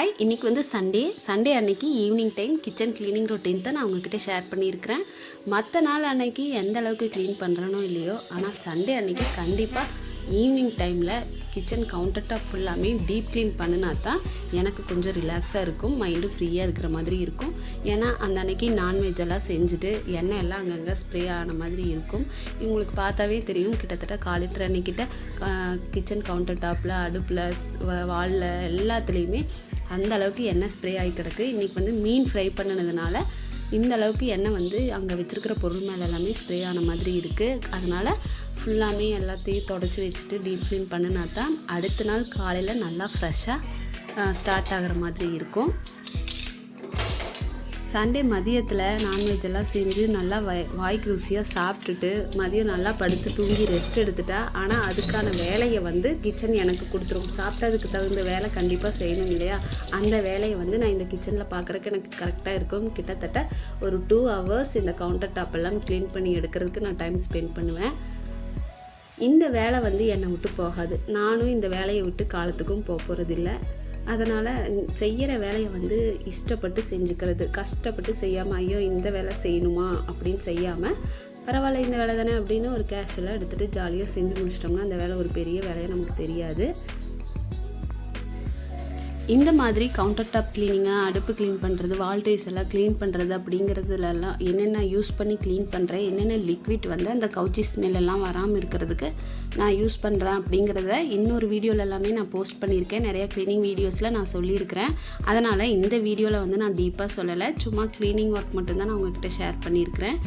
Hi இன்றைக்கி வந்து Sunday Sunday அன்னைக்கு evening time kitchen cleaning routine தான் நான் உங்ககிட்ட ஷேர் பண்ணியிருக்கிறேன். மற்ற நாள் அன்னைக்கு எந்த அளவுக்கு க்ளீன் பண்ணுறனோ இல்லையோ ஆனால் சண்டே அன்னைக்கு கண்டிப்பாக ஈவினிங் டைமில் கிச்சன் கவுண்டர் டாப் ஃபுல்லாமே டீப் க்ளீன் பண்ணினா தான் எனக்கு கொஞ்சம் ரிலாக்ஸாக இருக்கும் மைண்டு ஃப்ரீயாக இருக்கிற மாதிரி இருக்கும். ஏன்னா அந்த அன்னைக்கு நான்வெஜ் எல்லாம் செஞ்சுட்டு எண்ணெய் எல்லாம் அங்கங்கே ஸ்ப்ரே ஆன மாதிரி இருக்கும். இவங்களுக்கு பார்த்தாவே தெரியும் கிட்டத்தட்ட கால் லிட்டர் கிச்சன் கவுண்டர் டாப்பில் அடுப்பில் வாலில் எல்லாத்துலேயுமே அந்த அளவுக்கு எண்ணெய் ஸ்ப்ரே ஆகி கிடக்கு. இன்றைக்கி வந்து மீன் ஃப்ரை பண்ணினதுனால இந்த அளவுக்கு எண்ணெய் வந்து அங்கே வச்சுருக்கிற பொருள் மேலே எல்லாமே ஸ்ப்ரே ஆன மாதிரி இருக்குது அதனால் ஃபுல்லாமே எல்லாத்தையும் தொடச்சி வச்சுட்டு டீப் க்ளீன் பண்ணினா தான் அடுத்த நாள் காலையில் நல்லா ஃப்ரெஷ்ஷாக ஸ்டார்ட் ஆகிற மாதிரி இருக்கும். சண்டே மதியத்தில் நான்வெஜ் எல்லாம் செஞ்சு நல்லா வாய் வாய்க்கு ருசியாக சாப்பிட்டுட்டு மதியம் நல்லா படுத்து தூங்கி ரெஸ்ட் எடுத்துட்டா ஆனால் அதுக்கான வேலையை வந்து கிச்சன் எனக்கு கொடுத்துரும். சாப்பிட்டதுக்கு தகுந்த வேலை கண்டிப்பாக செய்யணும் இல்லையா? அந்த வேலையை வந்து நான் இந்த கிச்சனில் பார்க்குறக்கு எனக்கு கரெக்டாக இருக்கும். கிட்டத்தட்ட ஒரு டூ ஹவர்ஸ் இந்த கவுண்டர் டாப் எல்லாம் க்ளீன் பண்ணி எடுக்கிறதுக்கு நான் டைம் ஸ்பெண்ட் பண்ணுவேன். இந்த வேலை வந்து என்னை விட்டு போகாது. நானும் இந்த வேலையை விட்டு காலத்துக்கும் போக போகிறதில்ல அதனால் செய்கிற வேலையை வந்து இஷ்டப்பட்டு செஞ்சுக்கிறது. கஷ்டப்பட்டு செய்யாமல் ஐயோ இந்த வேலை செய்யணுமா? அப்படின்னு செய்யாமல் பரவாயில்ல இந்த வேலை தானே அப்படின்னு ஒரு கேஷுவலாக எடுத்துகிட்டு ஜாலியாக செஞ்சு முடிச்சிட்டோம்னா அந்த வேலை ஒரு பெரிய வேலையாக நமக்கு தெரியாது. இந்த மாதிரி கவுண்டர் டாப் க்ளீனிங்காக அடுப்பு க்ளீன் பண்ணுறது வால்டேஸ் எல்லாம் க்ளீன் பண்ணுறது அப்படிங்கிறதுலலாம் என்னென்ன யூஸ் பண்ணி க்ளீன் பண்ணுறேன் என்னென்ன லிக்விட் வந்து அந்த கவுச்சி ஸ்மெல்லாம் வராமல் இருக்கிறதுக்கு நான் யூஸ் பண்ணுறேன் அப்படிங்கிறத இன்னொரு வீடியோவில் எல்லாமே நான் போஸ்ட் பண்ணியிருக்கேன். நிறைய க்ளீனிங் வீடியோஸில் நான் சொல்லியிருக்கிறேன். அதனால் இந்த வீடியோவில் வந்து நான் டீப்பாக சொல்லலை. சும்மா க்ளீனிங் ஒர்க் மட்டும்தான் நான் உங்ககிட்ட ஷேர் பண்ணியிருக்கிறேன்.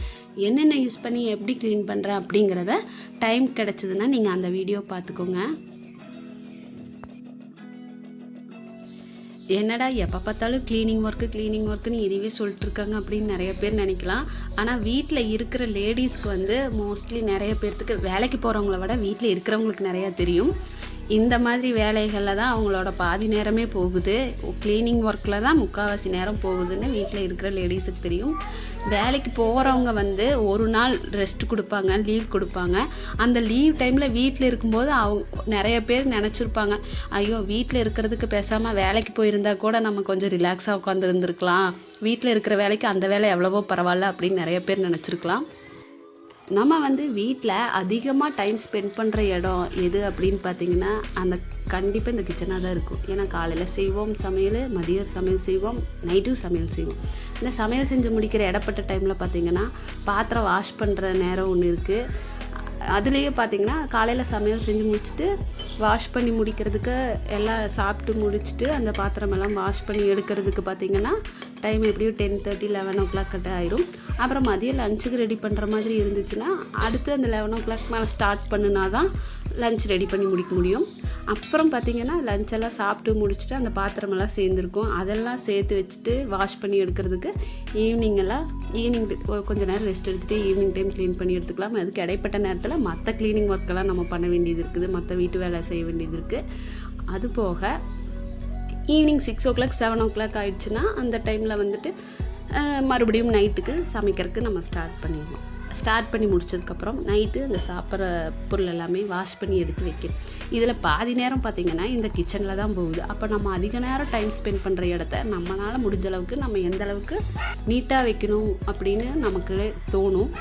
என்னென்ன யூஸ் பண்ணி எப்படி க்ளீன் பண்ணுறேன் அப்படிங்கிறத டைம் கிடச்சிதுன்னா நீங்கள் அந்த வீடியோ பார்த்துக்கோங்க என்னடா எப்போ பார்த்தாலும் க்ளீனிங் ஒர்க்கு க்ளீனிங் ஒர்க்குன்னு இதுவே சொல்லிட்டு இருக்காங்க அப்படின்னு நிறைய பேர் நினைக்கலாம். ஆனால் வீட்டில் இருக்கிற லேடிஸ்க்கு வந்து மோஸ்ட்லி நிறைய பேர்த்துக்கு வேலைக்கு போகிறவங்கள விட வீட்டில் இருக்கிறவங்களுக்கு நிறையா தெரியும். இந்த மாதிரி வேலைகளில் தான் அவங்களோட பாதி நேரமே போகுது. க்ளீனிங் ஒர்க்கில் தான் முக்கால்வாசி நேரம் போகுதுன்னு வீட்டில் இருக்கிற லேடிஸுக்கு தெரியும். வேலைக்கு போகிறவங்க வந்து ஒரு நாள் ரெஸ்ட் கொடுப்பாங்க லீவ் கொடுப்பாங்க. அந்த லீவ் டைமில் வீட்டில் இருக்கும்போது அவங்க நிறைய பேர் நினச்சிருப்பாங்க ஐயோ வீட்டில் இருக்கிறதுக்கு பேசாமல் வேலைக்கு போயிருந்தா கூட நம்ம கொஞ்சம் ரிலாக்ஸாக உட்காந்துருந்துருக்கலாம் வீட்டில் இருக்கிற வேலைக்கு அந்த வேலை எவ்வளவோ பரவாயில்ல அப்படின்னு நிறைய பேர் நினச்சிருக்கலாம். நம்ம வந்து வீட்டில் அதிகமாக டைம் ஸ்பெண்ட் பண்ணுற இடம் எது அப்படின்னு பார்த்தீங்கன்னா அந்த கண்டிப்பாக இந்த கிச்சனாக தான் இருக்கும். ஏன்னா காலையில் செய்வோம் சமையல் மதியம் சமையல் செய்வோம் நைட்டும் சமையல் செய்வோம். இந்த சமையல் செஞ்சு முடிக்கிற இடப்பட்ட டைமில் பார்த்தீங்கன்னா பாத்திரம் வாஷ் பண்ணுற நேரம் ஒன்று இருக்குது அதுலேயே பார்த்தீங்கன்னா காலையில் சமையல் செஞ்சு முடிச்சுட்டு வாஷ் பண்ணி முடிக்கிறதுக்கு எல்லாம் சாப்பிட்டு முடிச்சுட்டு அந்த பாத்திரமெல்லாம் வாஷ் பண்ணி எடுக்கிறதுக்கு பார்த்தீங்கன்னா டைம் எப்படியும் ten thirty eleven o'clock கட்ட ஆயிரும். அப்புறம் மதியம் லஞ்சுக்கு ரெடி பண்ணுற மாதிரி இருந்துச்சுன்னா அடுத்து அந்த லெவன் ஓ கிளாக் மேலே ஸ்டார்ட் பண்ணுனா தான் லஞ்ச் ரெடி பண்ணி முடிக்க முடியும். அப்புறம் பார்த்திங்கன்னா லஞ்செல்லாம் சாப்பிட்டு முடிச்சுட்டு அந்த பாத்திரமெல்லாம் சேர்ந்துருக்கும். அதெல்லாம் சேர்த்து வச்சுட்டு வாஷ் பண்ணி எடுக்கிறதுக்கு ஈவினிங்கெல்லாம் ஈவினிங் கொஞ்சம் நேரம் ரெஸ்ட் எடுத்துகிட்டு ஈவினிங் டைம் க்ளீன் பண்ணி எடுத்துக்கலாம். அதுக்கு இடைப்பட்ட நேரத்தில் மற்ற க்ளீனிங் ஒர்க்கெல்லாம் நம்ம பண்ண வேண்டியது இருக்குது. மற்ற வீட்டு வேலை செய்ய வேண்டியது இருக்குது அது போக evening six o'clock seven o'clock ஆகிடுச்சுன்னா அந்த டைமில் வந்துட்டு மறுபடியும் நைட்டுக்கு சமைக்கிறதுக்கு நம்ம ஸ்டார்ட் பண்ணிடுவோம் ஸ்டார்ட் பண்ணி முடிச்சதுக்கப்புறம் நைட்டு அந்த சாப்பிட்ற பொருள் எல்லாமே வாஷ் பண்ணி எடுத்து வைக்கணும் இதில் பாதி நேரம் பார்த்திங்கன்னா இந்த கிச்சனில் தான் போகுது. அப்போ நம்ம அதிக நேரம் டைம் ஸ்பெண்ட் பண்ணுற இடத்த நம்மளால் முடிஞ்ச அளவுக்கு நம்ம எந்த அளவுக்கு நீட்டாக வைக்கணும் அப்படின்னு நமக்கு தோணும்.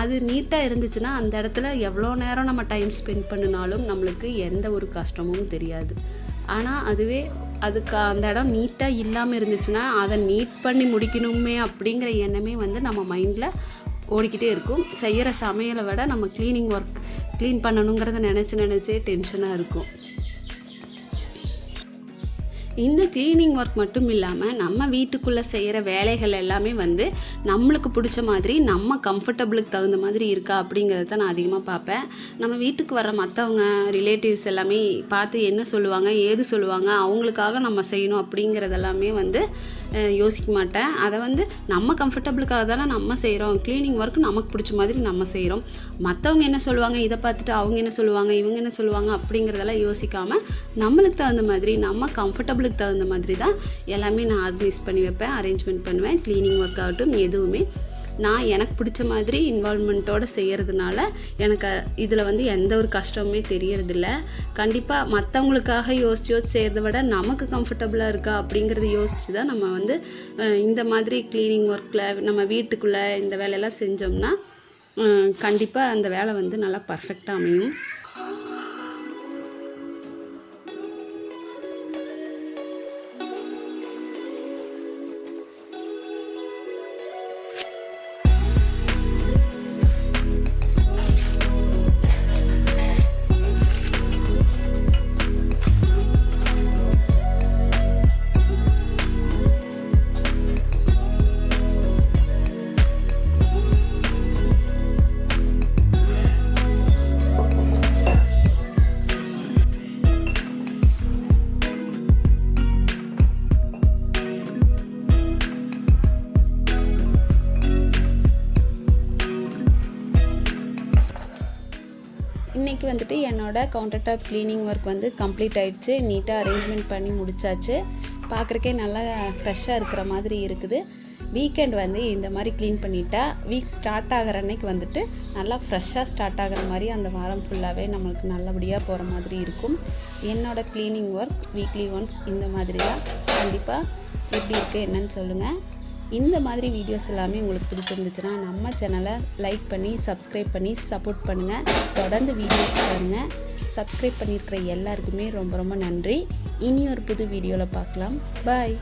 அது நீட்டாக இருந்துச்சுன்னா அந்த இடத்துல எவ்வளோ நேரம் நம்ம டைம் ஸ்பெண்ட் பண்ணினாலும் நம்மளுக்கு எந்த ஒரு கஷ்டமும் தெரியாது. ஆனால் அதுவே அதுக்கு அந்த இடம் நீட்டாக இல்லாமல் இருந்துச்சுன்னா அதை நீட் பண்ணி முடிக்கணுமே அப்படிங்கிற எண்ணமே வந்து நம்ம மைண்டில் ஓடிக்கிட்டே இருக்கும். செய்கிற சமையலை விட நம்ம க்ளீனிங் ஒர்க் க்ளீன் பண்ணணுங்கிறத நினச்சி நினச்சே டென்ஷனாக இருக்கும். இந்த க்ளீனிங் ஒர்க் மட்டும் இல்லாமல் நம்ம வீட்டுக்குள்ளே செய்கிற வேலைகள் எல்லாமே வந்து நம்மளுக்கு பிடிச்ச மாதிரி நம்ம கம்ஃபர்டபுளுக்கு தகுந்த மாதிரி இருக்கா அப்படிங்கிறத தான் நான் அதிகமாக பார்ப்பேன். நம்ம வீட்டுக்கு வர மற்றவங்க ரிலேட்டிவ்ஸ் எல்லாமே பார்த்து என்ன சொல்லுவாங்க ஏது சொல்லுவாங்க அவங்களுக்காக நம்ம செய்யணும் அப்படிங்கிறதெல்லாமே வந்து யோசிக்க மாட்டேன். அதை வந்து நம்ம கம்ஃபர்டபுளுக்காக தானே நம்ம செய்கிறோம் க்ளீனிங் ஒர்க் நமக்கு பிடிச்ச மாதிரி நம்ம செய்கிறோம் மற்றவங்க என்ன சொல்லுவாங்க? இதை பார்த்துட்டு அவங்க என்ன சொல்லுவாங்க? இவங்க என்ன சொல்லுவாங்க? அப்படிங்கிறதெல்லாம் யோசிக்காமல் நம்மளுக்கு தகுந்த மாதிரி நம்ம கம்ஃபர்டபுளுக்கு தகுந்த மாதிரி தான் எல்லாமே நான் ஆர்கனைஸ் பண்ணி வைப்பேன் அரேஞ்ச்மெண்ட் பண்ணுவேன். க்ளீனிங் ஒர்க் ஆகட்டும் எதுவுமே. நான் எனக்கு பிடிச்ச மாதிரி இன்வால்மெண்ட்டோடு செய்கிறதுனால எனக்கு இதில் வந்து எந்த ஒரு கஷ்டமுமே தெரியறதில்ல. கண்டிப்பாக மற்றவங்களுக்காக யோசிச்சு யோசிச்சு செய்கிறத விட நமக்கு கம்ஃபர்டபுளாக இருக்கா அப்படிங்கிறத யோசித்து தான் நம்ம வந்து இந்த மாதிரி க்ளீனிங் ஒர்க்கில் நம்ம வீட்டுக்குள்ளே இந்த வேலையெல்லாம் செஞ்சோம்னா கண்டிப்பாக அந்த வேலை வந்து நல்லா பர்ஃபெக்டாக அமையும். இன்றைக்கி வந்துட்டு என்னோடய கவுண்டர் டாப் க்ளீனிங் ஒர்க் வந்து கம்ப்ளீட் ஆகிடுச்சு நீட்டாக அரேஞ்ச்மெண்ட் பண்ணி முடிச்சாச்சு. பார்க்குறக்கே நல்லா ஃப்ரெஷ்ஷாக இருக்கிற மாதிரி இருக்குது. வீக்கெண்ட் வந்து இந்த மாதிரி க்ளீன் பண்ணிட்டா வீக் ஸ்டார்ட் ஆகிற அன்னைக்கு வந்துட்டு நல்லா ஃப்ரெஷ்ஷாக ஸ்டார்ட் ஆகிற மாதிரி அந்த வாரம் ஃபுல்லாகவே நம்மளுக்கு நல்லபடியாக போகிற மாதிரி இருக்கும். என்னோடய க்ளீனிங் ஒர்க் வீக்லி ஒன்ஸ் இந்த மாதிரி தான் கண்டிப்பாக எப்படி இருக்குது என்னன்னு சொல்லுங்கள் இந்த மாதிரி வீடியோஸ் எல்லாமே உங்களுக்கு பிடிச்சிருந்துச்சுன்னா நம்ம சேனலை லைக் பண்ணி சப்ஸ்கிரைப் பண்ணி சப்போர்ட் பண்ணுங்கள் தொடர்ந்து வீடியோஸ் பாருங்கள் சப்ஸ்கிரைப் பண்ணியிருக்கிற எல்லாருக்குமே ரொம்ப ரொம்ப நன்றி. இனி ஒரு புது வீடியோவில் பார்க்கலாம். பாய்